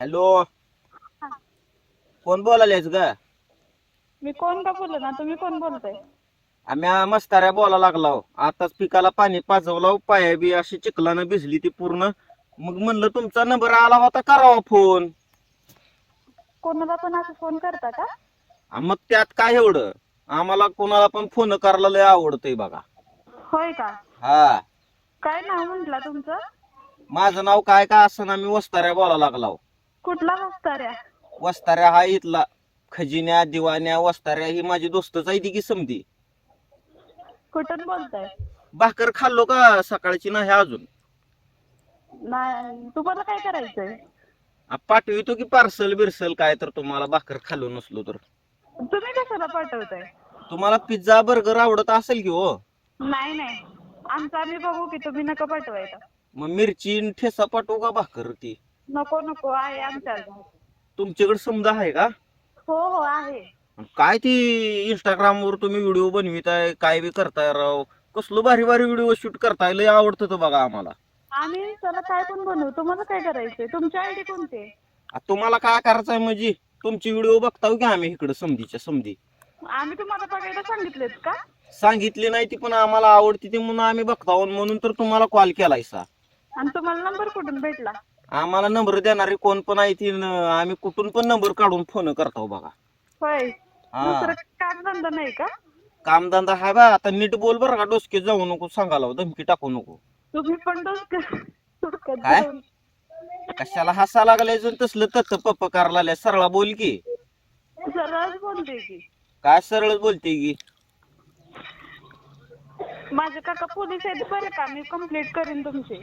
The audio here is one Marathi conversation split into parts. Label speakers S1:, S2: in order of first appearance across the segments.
S1: हॅलो. कोण बोलायलेस ग?
S2: मी कोण का बोलत ना? तुम्ही कोण बोलताय?
S1: आम्ही मस्ताऱ्या बोला लागलो आताच पिकाला पाणी पाजवलं पाया बी अशी चिखलानं भिजली ती पूर्ण. मग म्हणलं तुमचा नंबर आला होता करावा फोन.
S2: कोणाला पण असं फोन करता का?
S1: आ मग त्यात काय एवढं? आम्हाला कोणाला पण फोन करायला लय आवडतंय बघा.
S2: होय का?
S1: हा.
S2: काय नाव म्हंटला तुमचं?
S1: माझं नाव काय का असं ना मी वस्ताऱ्या बोला लागलाव
S2: कुठला वस्ताऱ्या?
S1: वस्ताऱ्या हा इथला. खजिन्या दिवाण्या वस्ताऱ्या ही माझी दोस्तच आहे ती की समधी.
S2: कुठून बोलताय?
S1: भाकर खाल्लो का सकाळची नाही अजून?
S2: नाही तुम्हाला काय करायचंय?
S1: आ, पाठवितो की पार्सल बिर्सल काय तर तुम्हाला भाकर खाल्लो नसलो तर.
S2: तुम्ही कशाला पाठवताय?
S1: तुम्हाला पिझ्झा बर्गर आवडत असेल की हो?
S2: नाही नाही. आमचं आम्ही बघू की तुम्ही नका पाठवायला.
S1: मग मिरची न ठेसा पाठवू का भाकर ती?
S2: नको नको आहे आमच्या
S1: तुमच्याकडे समजा आहे का?
S2: हो हो आहे.
S1: काय ती इंस्टाग्राम वर तुम्ही व्हिडिओ बनविताय काय बी करताय राव? कसलं भारी भारी व्हिडिओ शूट करताय लय आवडतं तर बघा आम्हाला.
S2: आम्ही त्याला काय पण बनवू तुम्हाला काय करायचंय? तुमची आयडी कोणती?
S1: आ, तुम्हाला काय करायचंय म्हणजे? तुमची व्हिडिओ बघताव की आम्ही इकडे समधीच्या समधी
S2: आम्ही तुम्हाला बघायला सांगितलेत का?
S1: सांगितली नाही ती पण आम्हाला आवडती ती म्हणून आम्ही बघताव म्हणून तर तुम्हाला कॉल केलायसा.
S2: आणि तुम्हाला नंबर कुठून भेटला?
S1: आम्हाला नंबर देणारी कोण पण आहे ती न- आम्ही कुठून पण नंबर काढून फोन करतो बघा.
S2: होय.
S1: हा.
S2: दुसरं काम धंदा नाही का?
S1: कामधंदा हाय बा आता नीट बोल बरं का डोसके जाऊ नको सांगायला धमकी टाकू नको.
S2: तुम्ही पण
S1: काय? कशाला हसा लागलाय जण तसलं तत्त पप्प करायला सरळा बोल की.
S2: सरळच बोलते की.
S1: काय सरळ बोलते की?
S2: माझे काका पोलीस आहेत बरं का मी कंप्लीट करीन तुमची.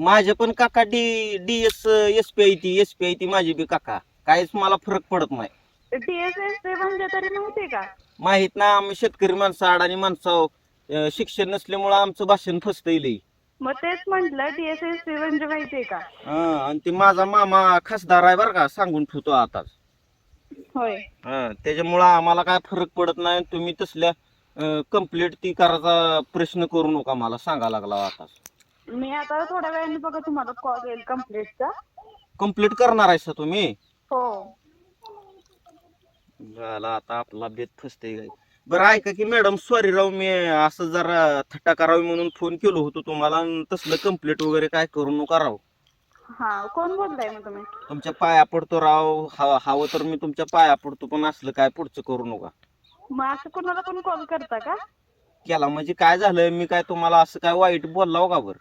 S1: माझे पण काका D D S S P I T S P I T माझी बी काका. काहीच मला फरक पडत नाही.
S2: टीएसएस म्हणजे तरी नव्हते का?
S1: माहीत ना आम्ही शेतकरी माणसं अडाणी माणसं. अं, शिक्षण नसल्यामुळं आमचं भाषण फसतंय लई.
S2: मग तेच म्हंटल टीएसएस ते म्हणजे माहितीये का?
S1: हं, आणि ते माझा मामा खासदार आहे बरं का सांगून ठेवतो आताच.
S2: होय.
S1: हं, त्याच्यामुळं आम्हाला काय फरक पडत नाही तुम्ही तसल्या कंप्लीट ती करायचा प्रश्न करू नका मला सांगा लागला आता
S2: मी आता थोड्या वेळाने बघा तुम्हाला कॉल येईल कम्प्लीटचा
S1: कंप्लीट करणार आहे तुम्ही?
S2: हो.
S1: झाला आता आपला बेत फसते काय. बरं ऐका की मॅडम सॉरी राव मी असं जरा थट्टा करावी म्हणून फोन केलो होतो तुम्हाला अन तसलं कंप्लीट वगैरे काय करू नका राव.
S2: हा कोण बोलताय मग तुम्ही?
S1: तुमच्या पाया पडतो राव हवा हवं तर मी तुमच्या पाया पडतो पण असलं काय पुढचं करू नका.
S2: मग असं कोणाला पण कॉल करता का?
S1: केला म्हणजे काय झालं मी काय तुम्हाला असं काय वाईट बोललाव का बरं?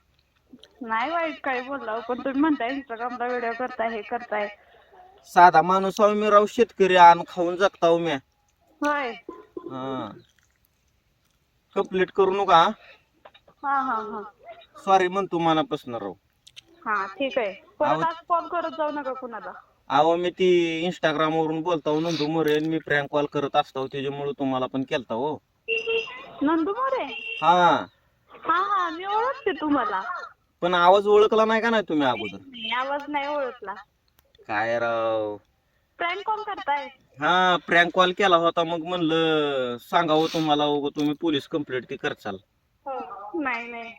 S2: नाही वाईट काय बोलला पण तुम्ही म्हणताय इंस्टाग्रामला व्हिडिओ करताय हे करताय.
S1: साधा माणूस मी राव शेतकरी आण खाऊन जगताव मी
S2: होय.
S1: कंप्लीट करू नका
S2: हा. हा हा
S1: सॉरी म्हणतो मनापासून राव
S2: हा ठीक आहे. परत
S1: आहो.
S2: आज कॉल करत जाऊ नका कुणाला.
S1: अहो मी ती इंस्टाग्राम वरून बोलताव नंदू मोरे आणि मी प्रँक कॉल करत असतो त्याच्यामुळे तुम्हाला पण केलता हो.
S2: नंदू मोरे?
S1: हा.
S2: हा हा मी ओळखते तुम्हाला.
S1: पण आवाज ओळखला नाही का नाही तुम्ही अगोदर?
S2: आवाज नाही ओळखला.
S1: काय राव?
S2: प्रँक कॉल करताय?
S1: हा प्रँक कॉल केला होता मग म्हणलं सांगावं तुम्हाला उगं तुम्ही पोलीस कंप्लेंट ती करचाल.
S2: हो नाही नाही.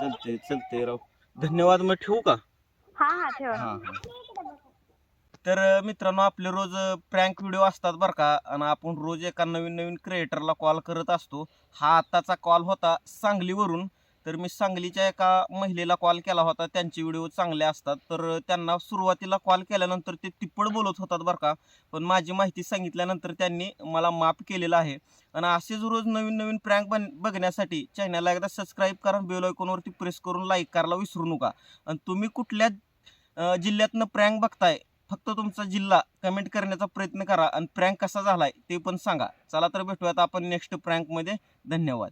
S1: चलते चलते राव. धन्यवाद मग ठेवू का?
S2: हा हा ठेवा.
S1: तर अं, मित्रांनो आपले रोज प्रँक व्हिडिओ असतात बरं का आणि आपण रोज एका नवीन नवीन क्रिएटरला कॉल करत असतो. हा आत्ताचा कॉल होता सांगलीवरून. तर मी सांगलीच्या एका महिलेला कॉल केला होता. त्यांचे व्हिडिओ चांगले असतात. तर त्यांना सुरुवातीला कॉल केल्यानंतर ते तिप्पड बोलत होतात बरं का. पण माझी माहिती सांगितल्यानंतर त्यांनी मला माफ केलेलं आहे. आणि असेच रोज नवीन नवीन प्रँक बन बघण्यासाठी चॅनलला एकदा सबस्क्राईब करा बेल आयकॉनवरती प्रेस करून लाईक करायला विसरू नका. आणि तुम्ही कुठल्या जिल्ह्यातनं प्रँक बघताय फक्त तुमचा जिल्हा कमेंट करण्याचा प्रयत्न करा. आणि प्रँक कसा झालाय ते पण सांगा. चला तर भेटूयात आपण नेक्स्ट प्रँकमध्ये धन्यवाद.